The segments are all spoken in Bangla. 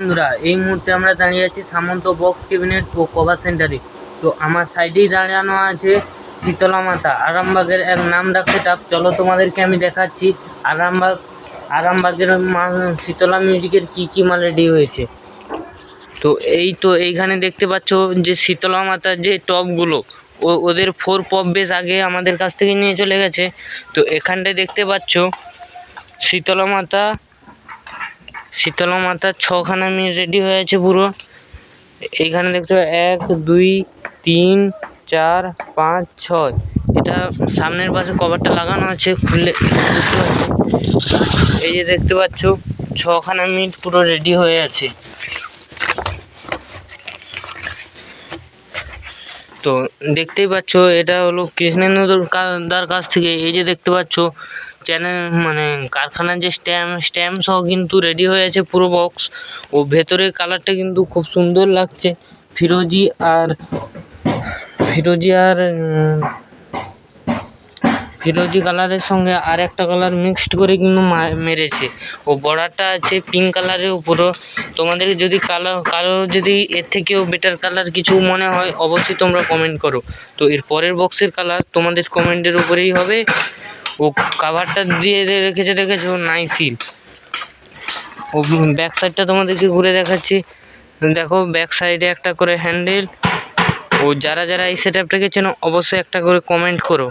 বন্ধুরা, এই মুহূর্তে আমরা দাঁড়িয়ে আছি সামন্ত বক্স ক্যাবিনেট ও কভার সেন্টারে। তো আমার সাইডেই দাঁড়ানো আছে শীতলা মাতা, আরামবাগের এক নাম ডাকছে টাপ চলো তোমাদেরকে আমি দেখাচ্ছি আরামবাগ, আরামবাগের মা শীতলা মিউজিকের কী কী মাল রেডি হয়েছে। তো এই তো এইখানে দেখতে পাচ্ছ যে শীতলা মাতার যে টপগুলো, ও ওদের ফোর পপ বেশ আগে আমাদের কাছ থেকে নিয়ে চলে গেছে। তো এখানটায় দেখতে পাচ্ছ শীতলা মাতা শীতলা মাতার ছখানা মিল রেডি হয়ে আছে পুরো। এইখানে দেখতে পাবে এক, দুই, তিন, চার, পাঁচ, ছয়। এটা সামনের পাশে কভারটা লাগানো আছে খুলে এই যে দেখতে পাচ্ছ, ছখানা মিট পুরো রেডি হয়ে আছে। তো দেখতেই পাচ্ছ, এটা হলো কৃষ্ণেন্দুর দার কাছ থেকে। এই যে দেখতে পাচ্ছ চ্যানেল মানে কারখানার যে স্ট্যাম্প স্ট্যাম্প সহ কিন্তু রেডি হয়ে আছে পুরো বক্স ও ভেতরের কালারটা কিন্তু খুব সুন্দর লাগছে। ফিরোজি আর ফিরোজি আর ফিরোজি কালারের সঙ্গে আর একটা কালার মিক্সড করে কিন্তু মেরেছে। ও বর্ডারটা আছে পিঙ্ক কালারের উপরও। তোমাদের যদি কালার কারও যদি এর থেকেও বেটার কালার কিছু মনে হয়, অবশ্যই তোমরা কমেন্ট করো। তো এর পরের বক্সের কালার তোমাদের কমেন্টের উপরেই হবে। ও কাভারটা দিয়ে রেখেছে দেখেছ নাইসিল ও ব্যাক সাইডটা তোমাদেরকে ঘুরে দেখাচ্ছি। দেখো ব্যাক সাইডে একটা করে হ্যান্ডেল ও যারা যারা এই সেট আপটাকে চেনো অবশ্যই একটা করে কমেন্ট করো।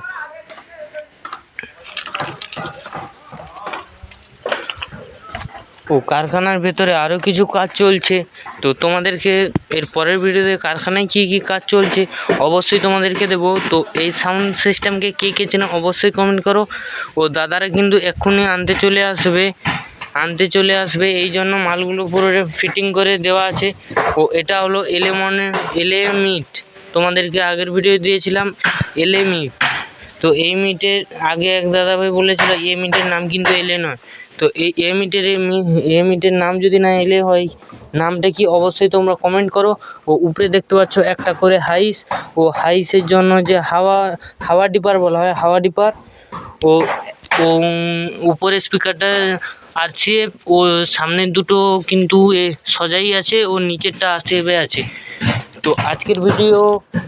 ও, কারখানার ভেতরে আরও কিছু কাজ চলছে। তো তোমাদেরকে এর পরের ভিডিওতে কারখানায় কী কী কাজ চলছে অবশ্যই তোমাদেরকে দেবো। তো এই সাউন্ড সিস্টেমকে কে কে চেনে অবশ্যই কমেন্ট করো। ও, দাদারা কিন্তু এক্ষুনি আনতে চলে আসবে। আনতে চলে আসবে, এই জন্য মালগুলো পুরো ফিটিং করে দেওয়া আছে। ও, এটা হলো এলে মনে এলে তোমাদেরকে আগের ভিডিও দিয়েছিলাম এলে মিট তো এই মিটের আগে এক দাদাভাই বলেছিল, এ মিটের নাম কিন্তু এলে নয়। তো এই, এ মিটের এ মিটের নাম যদি না এলে হয়, নামটা কি অবশ্যই তোমরা কমেন্ট করো। ও উপরে দেখতে পাচ্ছ একটা করে হাইস। ও হাইসের জন্য যে হাওয়া হাওয়া ডিপার বলা হয়, হাওয়া ডিপার। ও ও উপরে স্পিকারটা আছে ও সামনের দুটো কিন্তু এ সজাই আছে, ও নিচেরটা আসেবে আছে। তো আজকের ভিডিও,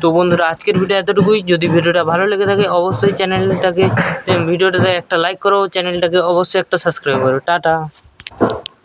তো বন্ধুরা, আজকের ভিডিও এতটুকুই। যদি ভিডিওটা ভালো লেগে থাকে, অবশ্যই চ্যানেলটাকে, ভিডিওটাতে একটা লাইক করো, চ্যানেলটাকে অবশ্যই একটা সাবস্ক্রাইব করো। টাটা।